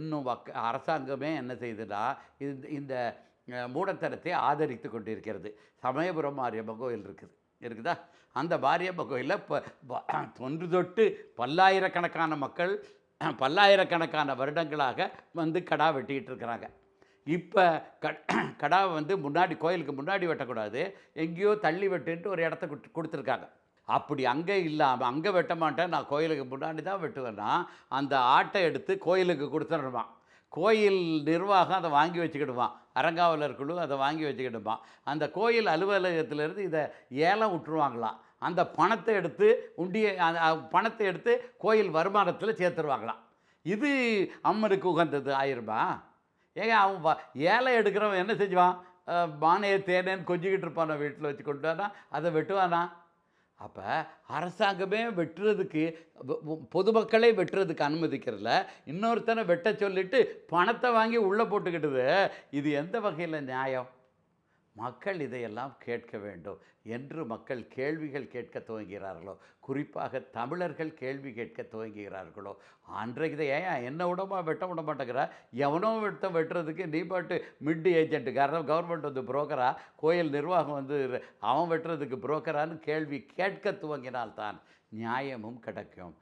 இன்னும் வக்க அரசாங்கமே என்ன செய்யுதுன்னா இந்த இந்த மூடத்தனத்தை ஆதரித்து கொண்டிருக்கிறது. சமயபுரம் மாரியம்ம கோயில் இருக்குது. இருக்குதா? அந்த மாரியம்ம கோயிலில் இப்போ தொன்று தொட்டு பல்லாயிரக்கணக்கான மக்கள் பல்லாயிரக்கணக்கான வருடங்களாக வந்து கடா வெட்டிக்கிட்டு இருக்கிறாங்க. இப்போ க கடாவை வந்து முன்னாடி கோயிலுக்கு முன்னாடி வெட்டக்கூடாது. எங்கேயோ தள்ளி வெட்டுன்ட்டு ஒரு இடத்த கொடுத்துருக்காங்க. அப்படி அங்கே இல்லாமல் அங்கே வெட்ட மாட்டேன். நான் கோயிலுக்கு முன்னாடி தான் வெட்டுவேன்னா அந்த ஆட்டை எடுத்து கோயிலுக்கு கொடுத்துடுவான் கோயில் நிர்வாகம் அதை வாங்கி வச்சுக்கிடுவான் அறங்காவலர் குழு அதை வாங்கி வச்சுக்கிடுவான் அந்த கோயில் அலுவலகத்திலேருந்து இதை ஏலம் விட்டுருவாங்களாம் அந்த பணத்தை எடுத்து உண்டிய பணத்தை எடுத்து கோயில் வருமானத்தில் சேர்த்துருவாங்களாம் இது அம்மனுக்கு உகந்தது. ஆயிருமா? ஏங்க அவன் வ- ஏலம் எடுக்கிறவன் என்ன செஞ்சுவான்? அஹ், தேனேன்னு கொஞ்சிக்கிட்டு இருப்பான். வீட்டில் வச்சு கொண்டு வரான் அதை வெட்டுவானா? அப்போ அரசாங்கமே வெட்டுறதுக்கு பொ- பொதுமக்களே வெட்டுறதுக்கு அனுமதிக்கிறதில்ல. இன்னொருத்தனை வெட்ட சொல்லிட்டு பணத்தை வாங்கி உள்ளே போட்டுக்கிட்டது. இது எந்த வகையில் நியாயம்? மக்கள் இதையெல்லாம் கேட்க வேண்டும். என்று மக்கள் கேள்விகள் கேட்க துவங்குகிறார்களோ? குறிப்பாக தமிழர்கள் கேள்வி கேட்க துவங்குகிறார்களோ? அன்றைக்கு இதை ஏன் என்ன விடமா வெட்ட விட மாட்டேங்கிற? எவனோ வெட்ட வெட்டுறதுக்கு நீ பாட்டு மிட் ஏஜென்ட்டு காரணம் கவர்மெண்ட் வந்து புரோக்கரா கோயில் நிர்வாகம் வந்து அவன் வெட்டுறதுக்கு புரோக்கரான்னு கேள்வி கேட்க துவங்கினால்தான் நியாயமும் கிடைக்கும்.